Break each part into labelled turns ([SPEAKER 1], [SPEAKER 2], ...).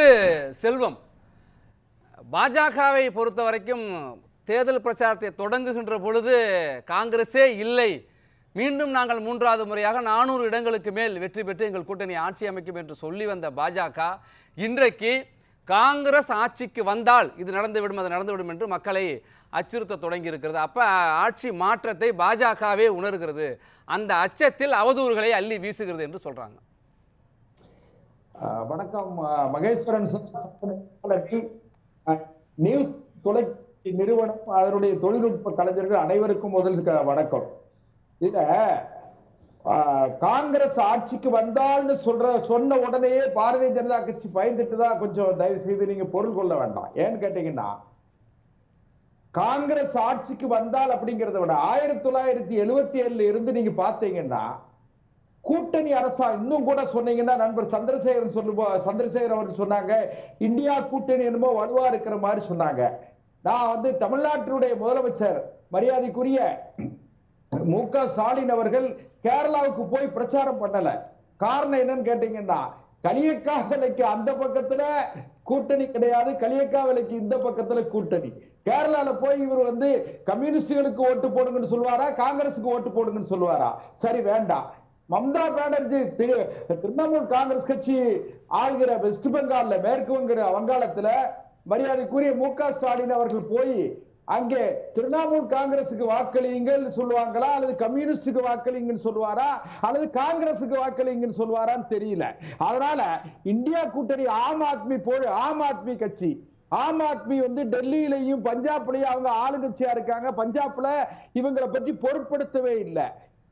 [SPEAKER 1] திரு செல்வம். பாஜகவை பொறுத்த வரைக்கும் தேர்தல் பிரச்சாரத்தை தொடங்குகின்ற பொழுது காங்கிரஸே இல்லை. மீண்டும் நாங்கள் மூன்றாவது முறையாக நானூறு இடங்களுக்கு மேல் வெற்றி பெற்று எங்கள் கூட்டணி ஆட்சி அமைக்கும் என்று சொல்லி வந்த பாஜக இன்றைக்கு காங்கிரஸ் ஆட்சிக்கு வந்தால் இது நடந்துவிடும் அது நடந்துவிடும் என்று மக்களை அச்சுறுத்த தொடங்கி இருக்கிறது அப்போ ஆட்சி மாற்றத்தை பாஜகவே உணர்கிறது. அந்த அச்சத்தில் அவதூறுகளை அள்ளி வீசுகிறது என்று
[SPEAKER 2] சொல்கிறாங்க வணக்கம் மகேஸ்வரன் அஹ் நியூஸ் தொலை நிறுவனம் அதனுடைய தொழில்நுட்ப கலைஞர்கள் அனைவருக்கும் முதல் வணக்கம். இத காங்கிரஸ் ஆட்சிக்கு வந்தால்னு சொல்ற சொன்ன உடனேயே பாரதிய ஜனதா கட்சி பயந்துட்டு தான் கொஞ்சம் தயவு செய்து நீங்க பொருள் கொள்ள வேண்டாம். ஏன்னு கேட்டீங்கன்னா காங்கிரஸ் ஆட்சிக்கு வந்தால் அப்படிங்கறத விட ஆயிரத்தி தொள்ளாயிரத்தி எழுவத்தி ஏழுல இருந்து நீங்க பாத்தீங்கன்னா கூட்டணி அரசா இன்னும் கூட சொன்னீங்கன்னா நண்பர் சந்திரசேகரன் சொல்லு சந்திரசேகர் அவர்கள் சொன்னாங்க இந்தியா கூட்டணி என்னமோ வலுவா இருக்கிற மாதிரி சொன்னாங்க. நான் வந்து தமிழ்நாட்டினுடைய முதலமைச்சர் மரியாதைக்குரிய மு க ஸ்டாலின் அவர்கள் கேரளாவுக்கு போய் பிரச்சாரம் பண்ணல. காரணம் என்னன்னு கேட்டீங்கன்னா களியக்காவிலைக்கு அந்த பக்கத்துல கூட்டணி கிடையாது களியக்காவிலைக்கு இந்த பக்கத்துல கூட்டணி. கேரளால போய் இவர் வந்து கம்யூனிஸ்டுகளுக்கு ஓட்டு போடுங்கன்னு சொல்லுவாரா காங்கிரஸுக்கு ஓட்டு போடுங்கன்னு சொல்லுவாரா? சரி வேண்டாம். மம்தா பானர்ஜி திரு- திரிணாமுல் காங்கிரஸ் கட்சி ஆள்கிற வெஸ்ட் பெங்கால்ல மேற்கு வங்க வங்காளத்துல மரியாதைக்குரிய மு க ஸ்டாலின் அவர்கள் போய் அங்கே திரிணாமுல் காங்கிரசுக்கு வாக்களியுங்கள் சொல்லுவாங்களா? அல்லது கம்யூனிஸ்டுக்கு வாக்களிங்கன்னு சொல்லுவாரா? அல்லது காங்கிரசுக்கு வாக்களிங்கன்னு சொல்லுவாரான்னு தெரியல. அதனால இந்தியா கூட்டணி ஆம் ஆத்மி போ ஆம் ஆத்மி கட்சி ஆம் ஆத்மி வந்து டெல்லியிலையும் பஞ்சாப்லயும் அவங்க ஆளுங்கட்சியா இருக்காங்க. பஞ்சாப்ல இவங்களை பற்றி பொருட்படுத்தவே இல்லை.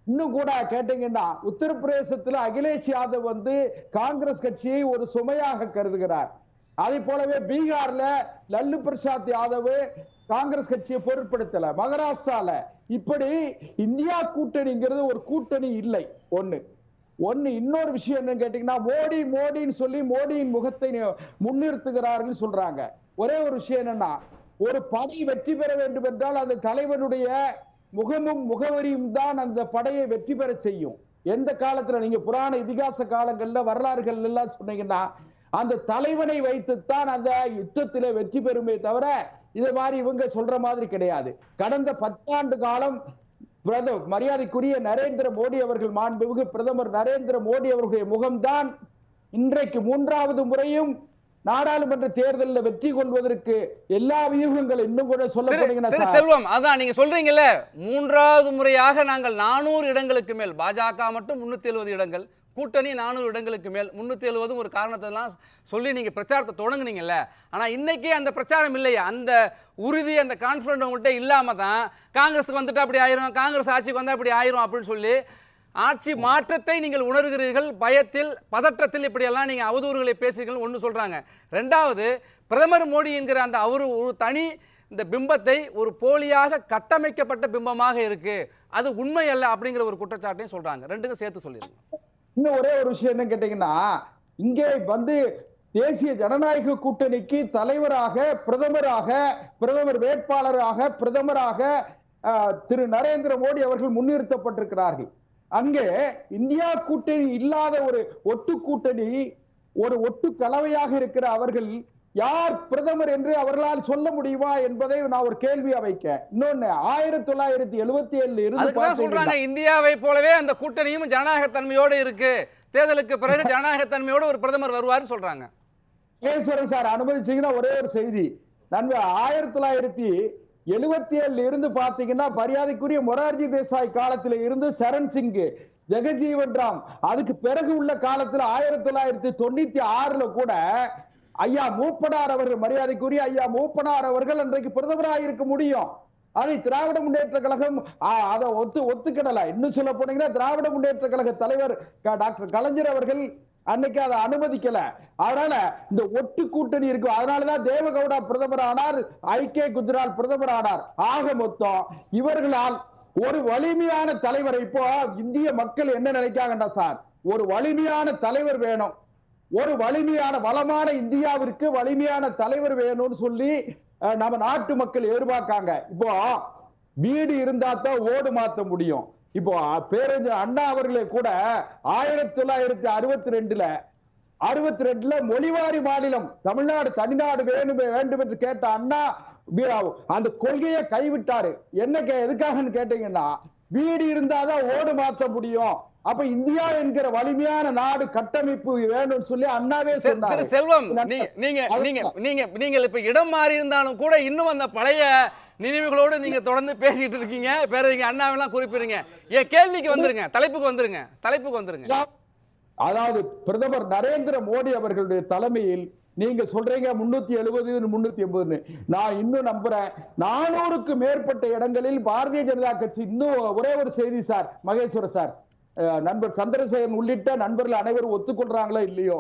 [SPEAKER 2] இன்னும் கூட கேட்டீங்கன்னா உத்தரப்பிரதேசத்துல அகிலேஷ் யாதவ் வந்து காங்கிரஸ் கட்சியை ஒரு சுமையாக கருதுகிறார். அதே போலவே பீகார்ல லல்லு பிரசாத் யாதவ் காங்கிரஸ் கட்சியை பொருட்படுத்தல. மகாராஷ்டிரால. இப்படி இந்தியா கூட்டணிங்கிறது ஒரு கூட்டணி இல்லை. ஒண்ணு. ஒன்னு இன்னொரு விஷயம் என்னன்னு கேட்டீங்கன்னா மோடி மோடின்னு சொல்லி மோடியின் முகத்தை முன்னிறுத்துகிறார்கள் சொல்றாங்க. ஒரே ஒரு விஷயம் என்னன்னா ஒரு படை வெற்றி பெற வேண்டும் என்றால் அந்த தலைவனுடைய முகமும் முகவரியும் தான் அந்த படையை வெற்றி பெற செய்யும். எந்த காலத்துல நீங்க புராண இதிகாச காலங்கள்ல வரலாறுகள் எல்லாம் சொன்னீங்கன்னா அந்த தலைவனை வைத்துத்தான் அந்த யுத்தத்தில் வெற்றி பெறுமே தவிர இது மாதிரி இவங்க சொல்ற மாதிரி கிடையாது. கடந்த பத்தாண்டு காலம் மரியாதைக்குரிய நரேந்திர மோடி அவர்கள் மாண்புமிகு பிரதமர் நரேந்திர மோடி அவர்களுடைய முகம்தான் இன்றைக்கு மூன்றாவது முறையும் நாடாளுமன்ற தேர்தலில் வெற்றி கொள்வதற்கு எல்லா வியூகங்கள் இன்னும் கூட சொல்ல போனீங்கன்னா
[SPEAKER 1] செல்வம் அதான் நீங்க சொல்றீங்கல்ல மூன்றாவது முறையாக நாங்கள் நானூறு இடங்களுக்கு மேல் பாஜக மட்டும் முன்னூத்தி எழுபது இடங்கள் கூட்டணி நானூறு இடங்களுக்கு மேல் முன்னூத்தி எழுபதும் ஒரு காரணத்தெல்லாம் சொல்லி நீங்க பிரச்சாரத்தை தொடங்குனீங்கல்ல. ஆனா இன்னைக்கே அந்த பிரச்சாரம் இல்லையா. அந்த உறுதி அந்த கான்ஃபிடன்ட் உங்கள்கிட்ட இல்லாம தான் காங்கிரஸுக்கு வந்துட்டு அப்படி ஆயிரும் காங்கிரஸ் ஆட்சிக்கு வந்தா அப்படி ஆயிரும் அப்படின்னு சொல்லி ஆட்சி மாற்றத்தை நீங்கள் உணர்கிறீர்கள் பயத்தில் பதற்றத்தில் இப்படியெல்லாம் நீங்கள் அவதூறுகளை பேசுகிறீர்கள் ஒன்று சொல்கிறாங்க ரெண்டாவது பிரதமர் மோடி என்கிற அந்த அவரு ஒரு தனி இந்த பிம்பத்தை ஒரு போலியாக கட்டமைக்கப்பட்ட பிம்பமாக இருக்கு. அது உண்மை அல்ல அப்படிங்கிற ஒரு குற்றச்சாட்டையும் சொல்றாங்க. ரெண்டுக்கும் சேர்த்து சொல்லிடுங்க
[SPEAKER 2] இன்னும் ஒரே ஒரு விஷயம் என்ன கேட்டீங்கன்னா இங்கே வந்து தேசிய ஜனநாயக கூட்டணிக்கு தலைவராக பிரதமராக பிரதமர் வேட்பாளராக பிரதமராக ஆஹ், திரு நரேந்திர மோடி அவர்கள் முன்னிறுத்தப்பட்டிருக்கிறார்கள். அங்கே இந்தியா கூட்டணி இல்லாத ஒரு ஒட்டு கூட்டணி ஒரு ஒட்டு கலவையாக இருக்கிற அவர்கள் யார் பிரதமர் என்று அவர்களால் சொல்ல முடியுமா என்பதை நான் ஒரு கேள்வியா வைக்க இன்னொன்னு ஆயிரத்தி தொள்ளாயிரத்தி எழுபத்தி ஏழுல இருந்து
[SPEAKER 1] சொல்றாங்க இந்தியாவை போலவே அந்த கூட்டணியும் ஜனநாயகத்தன்மையோடு இருக்கு. தேர்தலுக்கு பிறகு ஜனநாயகத்தன்மையோடு ஒரு பிரதமர் வருவார்னு சொல்றாங்க.
[SPEAKER 2] சார் அனுமதிச்சீங்கன்னா ஒரே ஒரு செய்தி. நண்பர் ஆயிரத்தி தொள்ளாயிரத்தி எழுபத்தி ஏழுல இருந்து பாத்தீங்கன்னா மரியாதைக்குரிய மொரார்ஜி தேசாய் காலத்துல இருந்து சரண் சிங் ஜெகஜீவன் ராம். அதுக்கு பிறகு உள்ள காலத்துல ஆயிரத்தி தொள்ளாயிரத்தி தொண்ணூத்தி ஆறுல கூட ஐயா மூப்பனார் அவர்கள் மரியாதைக்குரிய ஐயா மூப்பனார் அவர்கள் அன்றைக்கு பிரதமராக இருக்க முடியும். அதை திராவிட முன்னேற்ற கழகம் அதை ஒத்து ஒத்துக்கிடல. இன்னும் சொல்ல போனீங்கன்னா திராவிட முன்னேற்ற கழக தலைவர் க- டாக்டர் கலைஞர் அவர்கள் அன்னைக்கு அதை அனுமதிக்கல. அதனால இந்த ஒட்டு கூட்டணி இருக்கும் அதனாலதான் தேவகவுடா பிரதமர் ஆனார் ஐக்கிய குஜரால் பிரதமர் ஆனார் ஆக மொத்தம் இவர்களால் ஒரு வலிமையான தலைவர் இப்போ இந்திய மக்கள் என்ன நினைக்காங்கடா சார்? ஒரு வலிமையான தலைவர் வேணும். ஒரு வலிமையான வளமான இந்தியாவிற்கு வலிமையான தலைவர் வேணும்னு சொல்லி நம்ம நாட்டு மக்கள் எதிர்பார்க்காங்க. இப்போ வீடு இருந்தா தான் ஓடு மாத்த முடியும். இப்போ பேரறிஞர் அண்ணா அவர்களே கூட ஆயிரத்தி தொள்ளாயிரத்தி அறுபத்தி ரெண்டுல அறுபத்தி ரெண்டுல மொழிவாரி மாநிலம் தமிழ்நாடு தனிநாடு வேணும் வேண்டும் என்று கேட்ட அண்ணா அந்த கொள்கையை கைவிட்டாரு என்ன எதுக்காகன்னு கேட்டீங்கன்னா வீடு இருந்தாதான் ஓடு மாற்ற முடியும் அப்ப இந்தியா என்கிற வலிமையான நாடு கட்டமைப்பு வேணும்னு சொல்லி அண்ணாவே சொன்னாரு
[SPEAKER 1] செல்வம் நீங்க. நீங்க நீங்க நீங்கள் இப்ப இடம் மாறி இருந்தாலும் கூட இன்னும் அந்த பழைய நினைவுகளோடு நீங்கள் தொடர்ந்து பேசிட்டு இருக்கீங்க. பேரறிஞ அண்ணாவெல்லாம் குறிப்பிடுங்க. என் கேள்விக்கு வந்துருங்க. தலைப்புக்கு வந்துருங்க. தலைப்புக்கு வந்துருங்க.
[SPEAKER 2] அதாவது பிரதமர் நரேந்திர மோடி அவர்களுடைய தலைமையில் நீங்க சொல்றீங்க முன்னூத்தி எழுபது முன்னூத்தி எண்பதுன்னு. நான் இன்னும் நம்புறேன். நானூறுக்கு மேற்பட்ட இடங்களில் பாரதிய ஜனதா கட்சி இன்னும் ஒரே ஒரு செய்தி சார் மகேஸ்வர சார். நண்பர் சந்திரசேகரன் உள்ளிட்ட நண்பர்கள் அனைவரும் ஒத்துக்கொள்றாங்களோ இல்லையோ?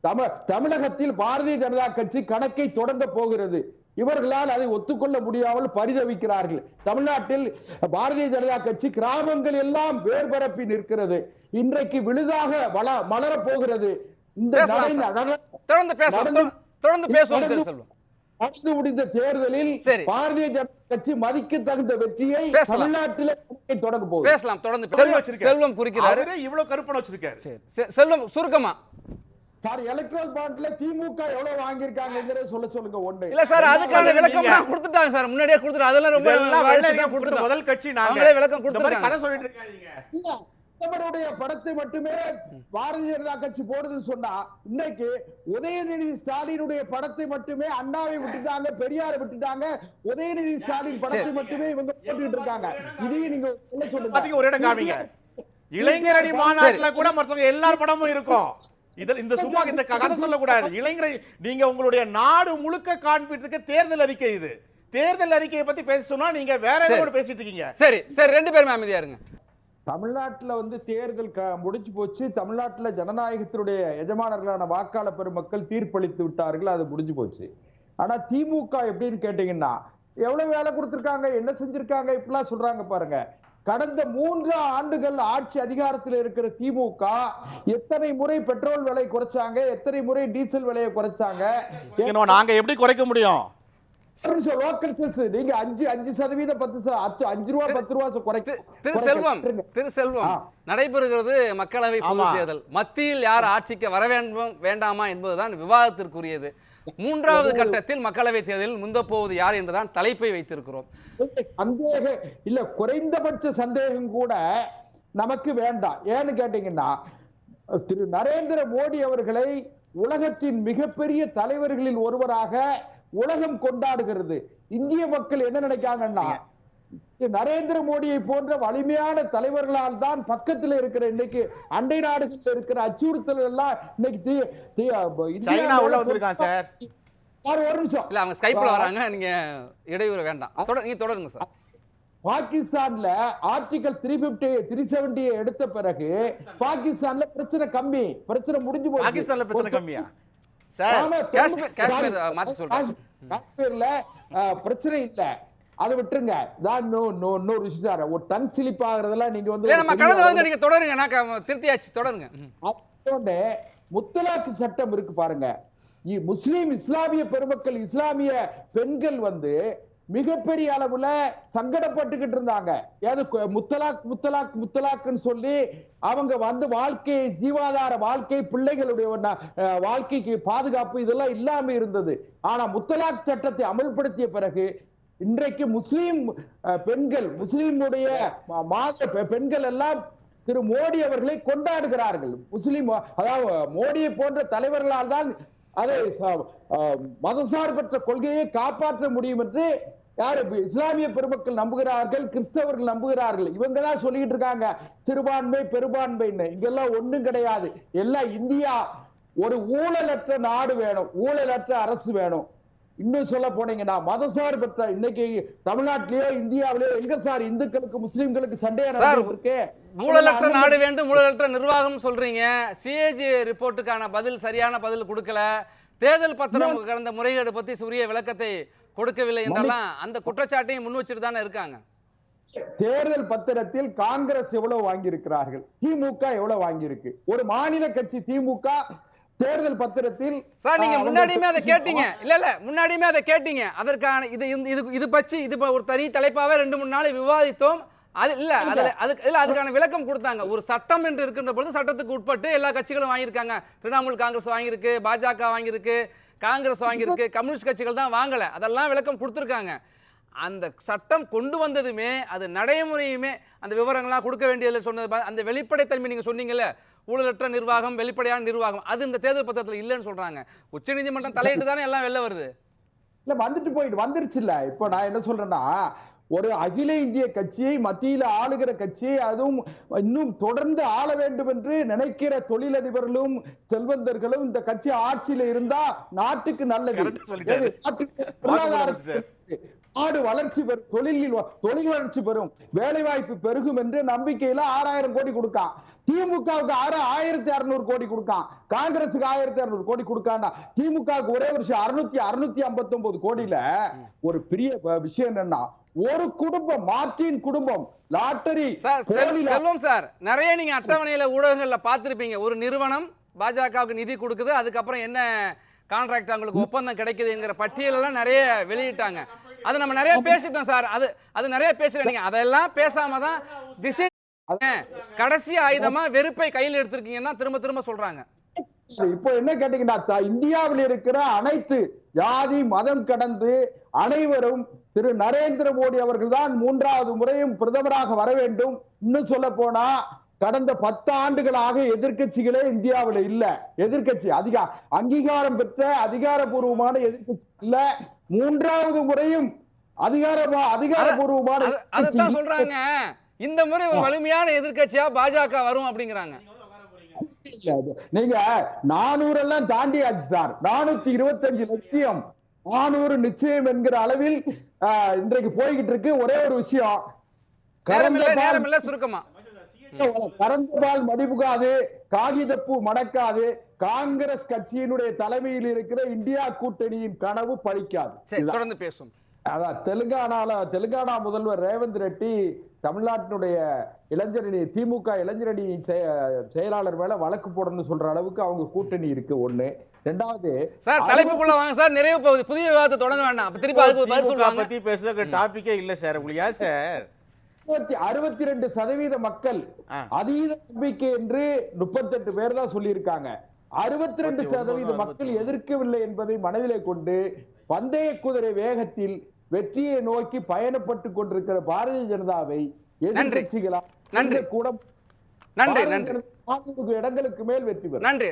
[SPEAKER 2] தமிழ் தமிழகத்தில் பாரதிய ஜனதா கட்சி கணக்கை தொடங்க போகிறது. இவர்களால் அதை ஒத்துக்கொள்ள முடியாமல் பரிதவிக்கிறார்கள். தமிழ்நாட்டில் பாரதிய ஜனதா கட்சி கிராமங்கள் எல்லாம் வேர்பரப்பி நிற்கிறது. இன்றைக்கு விழுதாக வள மலரப் போகிறது. இந்த
[SPEAKER 1] தொடர்ந்து
[SPEAKER 2] நடந்து-
[SPEAKER 1] தொடர்ந்து பேசுவோம்
[SPEAKER 2] முடிந்த தேர்தலில். பாரதிய ஜனதா கட்சி மதிக்க தகுந்த வெற்றியை. தமிழ்நாட்டில் தொடங்க போகுது.
[SPEAKER 1] பேசலாம் தொடர்ந்து. செல்வம் குறிக்கிறாரு.
[SPEAKER 3] இவ்வளவு கருப்பணம் வச்சிருக்காரு.
[SPEAKER 1] செல்வம் சுருக்கமா.
[SPEAKER 2] சார் எலக்ட்ரல் பாண்ட்ல திமுக எவ்வளவு வாங்கியிருக்காங்கிறத சொல்ல சொல்லுங்க ஒண்ணு
[SPEAKER 1] இல்ல சார் அதுக்கான விளக்கம் நான் கொடுத்துட்டாங்க சார் முன்னாடியே கொடுத்துட்டு அதெல்லாம் ரொம்ப
[SPEAKER 3] கொடுத்த. முதல் கட்சி நாங்க.
[SPEAKER 1] அவங்களே விளக்கம்
[SPEAKER 3] இந்த மாதிரி
[SPEAKER 1] கொடுத்துருக்காங்க
[SPEAKER 3] கதை சொல்லிட்டு இருக்காதீங்க.
[SPEAKER 2] இல்ல, பிரதமருடைய படத்தை மட்டுமே பாரதிய ஜனதா கட்சி போடுதுன்னு சொன்னா இன்னைக்கு உதயநிதி ஸ்டாலினுடைய படத்தை மட்டுமே அண்ணாவை விட்டுட்டாங்க பெரியாரை விட்டுட்டாங்க உதயநிதி ஸ்டாலின் படத்தை மட்டுமே இவங்க போட்டுட்டு இருக்காங்க. இதையும் நீங்க சொல்ல சொல்லுங்க.
[SPEAKER 3] பாத்தீங்க ஒரு இடம் காமிங்க. இளைஞர் அணி மாநாட்டுல கூட மத்தவங்க எல்லார் படமும் இருக்கும். இதுல இந்த சும்மா இந்த கதை சொல்லக்கூடாது. இளைஞர் நீங்க உங்களுடைய நாடு முழுக்க காண்பிட்டு தேர்தல் அறிக்கை இது. தேர்தல் அறிக்கையை பத்தி பேச சொன்னா நீங்க வேற ஏதோ பேசிட்டு இருக்கீங்க.
[SPEAKER 1] சரி சரி ரெண்டு பேரும் அமைதியா இருங்க.
[SPEAKER 2] தமிழ்நாட்டுல வந்து தேர்தல் க- முடிஞ்சு போச்சு. தமிழ்நாட்டுல ஜனநாயகத்தினுடைய எஜமானர்களான வாக்காளர் பெருமக்கள் தீர்ப்பளித்து விட்டார்கள் அது முடிஞ்சு போச்சு. ஆனா திமுக எப்படின்னு கேட்டீங்கன்னா எவ்வளவு வேலை கொடுத்திருக்காங்க என்ன செஞ்சிருக்காங்க இப்படிலாம் சொல்றாங்க பாருங்க. கடந்த மூன்று ஆண்டுகள் ஆட்சி அதிகாரத்தில் இருக்கிற திமுக எத்தனை முறை பெட்ரோல் விலை குறைச்சாங்க எத்தனை முறை டீசல் விலையை குறைச்சாங்க?
[SPEAKER 3] நாங்க எப்படி குறைக்க முடியும்?
[SPEAKER 2] நீங்க அஞ்சு அஞ்சு சதவீதம் பத்து அஞ்சு ரூபா பத்து ரூபா குறைக்க
[SPEAKER 1] திரு- திரு
[SPEAKER 2] குறைக்க
[SPEAKER 1] செல்வம். திரு. நடைபெறுகிறது மக்களவை
[SPEAKER 3] ஆமா.
[SPEAKER 1] தேர்தல் மத்தியில் யார் ஆட்சிக்கு வர வேண்டும் வேண்டாமா என்பதுதான் விவாதத்திற்குரியது மூன்றாவது கட்டத்தில் மக்களவை தேர்தலில் முந்தப் போவது யார் என்றுதான் தலைப்பை வைத்திருக்கிறோம்
[SPEAKER 2] சந்தேக இல்ல குறைந்தபட்ச சந்தேகம் கூட நமக்கு வேண்டாம் ஏன்னு கேட்டீங்கன்னா திரு நரேந்திர மோடி அவர்களை உலகத்தின் மிகப்பெரிய தலைவர்களில் ஒருவராக உலகம் கொண்டாடுகிறது. இந்திய மக்கள் என்ன நினைக்காங்கன்னா திரு நரேந்திர மோடியை போன்ற வலிமையான தலைவர்களால் தான் பக்கத்துல இருக்கிற இன்னைக்கு அண்டை நாடுகளில் இருக்கிற அச்சுறுத்தல் எல்லாம் இன்னைக்கு
[SPEAKER 3] சைனா உள்ள வந்திருக்கான் சார்.
[SPEAKER 2] சார், ஒரு நிமிஷம்.
[SPEAKER 1] இல்ல அவங்க ஸ்கைப்ல வராங்க நீங்க இடையூறு வேண்டாம். நீங்க தொடருங்க சார்.
[SPEAKER 2] பாகிஸ்தான்ல article three fifty three seventy எடுத்த பிறகு பாகிஸ்தான்ல பிரச்சனை கம்மி பிரச்சனை முடிஞ்சு போச்சு
[SPEAKER 3] பாகிஸ்தான்ல பிரச்சனை கம்மியா?
[SPEAKER 2] காஷ்மீர்ல பிரச்சனை இல்ல. அதை விட்டுருங்க. தான் இன்னும் இன்னும் இன்னொரு விஷயம் சார். ஒரு டங் ஸ்லிப் ஆகுறதெல்லாம் நீங்க வந்து
[SPEAKER 1] நம்ம கடந்து வந்து நீங்க தொடருங்க. நான் திருத்தியாச்சு தொடருங்க.
[SPEAKER 2] அப்போன்னு முத்தலாக்கு சட்டம் இருக்கு பாருங்க. முஸ்லிம் இஸ்லாமிய பெருமக்கள் இஸ்லாமிய பெண்கள் வந்து மிகப்பெரிய அளவுல சங்கடப்பட்டுக்கிட்டு இருந்தாங்க. ஏது முத்தலாக் முத்தலாக் முத்தலாக்குன்னு சொல்லி அவங்க வந்து வாழ்க்கை ஜீவாதார வாழ்க்கை பிள்ளைகளுடைய வாழ்க்கைக்கு பாதுகாப்பு இதெல்லாம் இல்லாம இருந்தது. ஆனா முத்தலாக் சட்டத்தை அமல்படுத்திய பிறகு இன்றைக்கு முஸ்லீம் பெண்கள் முஸ்லீமுடைய மா- மாத பெ- பெண்கள் எல்லாம் திரு மோடி அவர்களை கொண்டாடுகிறார்கள். முஸ்லீம் அதாவது மோடியை போன்ற தலைவர்களால் தான் அதை அஹ், மதசார்பற்ற கொள்கையை காப்பாற்ற முடியும் என்று யாரு இஸ்லாமிய பெருமக்கள் நம்புகிறார்கள் கிறிஸ்தவர்கள் நம்புகிறார்கள். இவங்க தான் சொல்லிட்டு இருக்காங்க சிறுபான்மை பெரும்பான்மைன்னு. இங்கெல்லாம் ஒன்றும் கிடையாது. எல்லாம் இந்தியா ஒரு ஊழலற்ற நாடு வேணும் ஊழலற்ற அரசு வேணும். இன்னும் சொல்ல போனீங்கன்னா மதசார்பற்ற இன்னைக்கு தமிழ்நாட்டிலேயோ இந்தியாவிலேயோ எங்க சார் இந்துக்களுக்கு முஸ்லிம்களுக்கு சண்டையா இருக்கு?
[SPEAKER 1] ஊழலற்ற நாடு வேண்டும் ஊழலற்ற நிர்வாகம் சொல்றீங்க. சிஏஜி ரிப்போர்ட்டுக்கான பதில் சரியான பதில் கொடுக்கல. தேர்தல் பத்திரம் கடந்த முறைகேடு பத்தி உரிய விளக்கத்தை கொடுக்கவில்லை என்றெல்லாம் அந்த குற்றச்சாட்டையும் முன் வச்சுட்டு தானே இருக்காங்க.
[SPEAKER 2] தேர்தல் பத்திரத்தில் காங்கிரஸ் எவ்வளவு வாங்கி இருக்கிறார்கள் திமுக எவ்வளவு வாங்கி இருக்கு ஒரு மாநில கட்சி திமுக தேர்தல் பத்திரத்தில்
[SPEAKER 1] சார் நீங்க முன்னாடியுமே அதை கேட்டீங்க. இல்ல இல்ல முன்னாடியுமே அதை கேட்டீங்க. அதற்கான இது இது இது பற்றி இது ஒரு தனி தலைப்பாவே ரெண்டு மூணு நாள் விவாதித்தோம். அது இல்ல அதுல அதுக்கு இல்ல அதுக்கான விளக்கம் கொடுத்தாங்க. ஒரு சட்டம் என்று இருக்கின்ற பொழுது சட்டத்துக்கு உட்பட்டு எல்லா கட்சிகளும் வாங்கியிருக்காங்க. திரிணாமுல் காங்கிரஸ் வாங்கியிருக்கு பாஜக வாங்கியிருக்கு காங்கிரஸ் வாங்கியிருக்கு கம்யூனிஸ்ட் கட்சிகள் தான் வாங்கல. அதெல்லாம் விளக்கம் கொடுத்துருக்காங்க. அந்த சட்டம் கொண்டு வந்ததுமே அது நடைமுறையுமே அந்த விவரங்கள்லாம் கொடுக்க வேண்டியதில்லை சொன்னது அந்த வெளிப்படைத்தன்மை நீங்க சொன்னீங்கல்ல ஊழலற்ற நிர்வாகம் வெளிப்படையான நிர்வாகம். அது இந்த தேர்தல் பத்திரத்தில் இல்லைன்னு சொல்றாங்க. உச்சநீதிமன்றம் தலையிட்டு தானே எல்லாம் வெளில வருது.
[SPEAKER 2] இல்ல வந்துட்டு போயிட்டு வந்துருச்சு இல்ல. இப்போ நான் என்ன சொல்றேன்னா ஒரு அகில இந்திய கட்சியை மத்தியில ஆளுகிற கட்சியை அதுவும் இன்னும் தொடர்ந்து ஆள வேண்டும் என்று நினைக்கிற தொழிலதிபர்களும் செல்வந்தர்களும் இந்த கட்சி ஆட்சியில இருந்தா நாட்டுக்கு நல்லது. நாடு வளர்ச்சி பெறும் தொழிலில் வ- தொழில் வளர்ச்சி பெறும் வேலை வாய்ப்பு பெருகும் என்று நம்பிக்கையில ஆறாயிரம் கோடி கொடுக்கான் திமுகவுக்கு ஆறு ஆயிரத்தி அறுநூறு கோடி கொடுக்கான். காங்கிரஸுக்கு ஆயிரத்தி அறுநூறு கோடி கொடுக்காண்டா திமுகவுக்கு ஒரே வருஷம் அறுநூத்தி அறுநூத்தி ஐம்பத்தி ஒன்பது கோடியில ஒரு பெரிய விஷயம் என்னன்னா ஒரு குடும்பம் மார்டின் குடும்பம் லாட்டரி
[SPEAKER 1] செல்வம் சார் நிறைய நீங்க அட்டவணையில ஊடகங்கள்ல பார்த்திருப்பீங்க. ஒரு நிறுவனம் பாஜகவுக்கு நிதி கொடுக்குது அதுக்கப்புறம் என்ன கான்ட்ராக்ட் அவங்களுக்கு ஒப்பந்தம் கிடைக்குதுங்கிற பட்டியலெல்லாம் நிறைய வெளியிட்டாங்க. அது நம்ம நிறைய பேசிட்டோம் சார். அது அது நிறைய பேசிட்டோம் நீங்க அதெல்லாம் பேசாம தான் திசை கடைசி ஆயுதமா வெறுப்பை கையில் எடுத்திருக்கீங்கன்னா திரும்ப திரும்ப சொல்றாங்க.
[SPEAKER 2] இப்போ என்ன கேட்டீங்கன்னா இந்தியாவில் இருக்கிற அனைத்து ஜாதி மதம் கடந்து அனைவரும் திரு நரேந்திர மோடி அவர்கள் தான் மூன்றாவது முறையும் பிரதமராக வர வேண்டும். இன்னும் சொல்ல போனா கடந்த பத்து ஆண்டுகளாக எதிர்க்கட்சிகளே இந்தியாவில் இல்ல. எதிர்க்கட்சி அதிக அங்கீகாரம் பெற்ற அதிகாரபூர்வமான எதிர்க்கட்சி இல்ல. மூன்றாவது முறையும் அதிகாரமா அதிகாரபூர்வமான
[SPEAKER 1] சொல்றாங்க. இந்த முறை ஒரு வலிமையான எதிர்க்கட்சியா பாஜக வரும் அப்படிங்கிறாங்க.
[SPEAKER 2] நீங்க நானூறு எல்லாம் தாண்டியாச்சு சார். நானூத்தி இருபத்தஞ்சு லட்சியம். நானூறு நிச்சயம் என்கிற அளவில் இன்றைக்கு போய்கிட்டு இருக்கு. ஒரே ஒரு விஷயம்.
[SPEAKER 1] நேரம்
[SPEAKER 2] பால் மடிபுகாது காகிதப்பூ மணக்காது காங்கிரஸ் கட்சியினுடைய தலைமையில் இருக்கிற இந்தியா கூட்டணியின் கனவு பலிக்காது
[SPEAKER 1] சரி
[SPEAKER 2] இதுதான்.
[SPEAKER 1] தொடர்ந்து பேசும்
[SPEAKER 2] அதான் தெலுங்கானால தெலுங்கானா முதல்வர் ரேவந்த் ரெட்டி தமிழ்நாட்டினுடைய இளைஞரணி திமுக இளைஞரணி செய- செயலாளர் மேல வழக்கு போடணும்னு சொல்ற அளவுக்கு அவங்க கூட்டணி இருக்கு ஒண்ணு. ரெண்டாவது
[SPEAKER 1] சார் தலைப்புக்குள்ள வாங்க சார். நிறைவு போகுது புதிய விவாதத்தை தொடங்க வேண்டாம். அப்ப திருப்பி அதுக்கு பதில் சொல்லுவாங்க.
[SPEAKER 3] பத்தி பேசுறதுக்கு டாபிக்கே இல்ல சார். உங்களுக்கு ஏன் சார்?
[SPEAKER 2] அறுபத்தி ரெண்டு சதவீத மக்கள். அதீத நம்பிக்கை என்று முப்பத்தெட்டு பேர் தான் சொல்லியிருக்காங்க. அறுபத்தி ரெண்டு
[SPEAKER 3] 39,
[SPEAKER 2] சதவீத மக்கள்
[SPEAKER 3] 69.
[SPEAKER 2] எதிர்க்கவில்லை என்பதை மனதிலே கொண்டு பந்தய குதிரை வேகத்தில் வெற்றியை நோக்கி பயணப்பட்டு கொண்டிருக்கிற பாரதிய ஜனதாவை எதிர்கட்சிகளா
[SPEAKER 1] நன்றி.
[SPEAKER 2] கூட
[SPEAKER 1] நன்றி. நன்றி
[SPEAKER 2] இடங்களுக்கு மேல் வெற்றி பெறும்.
[SPEAKER 1] நன்றி.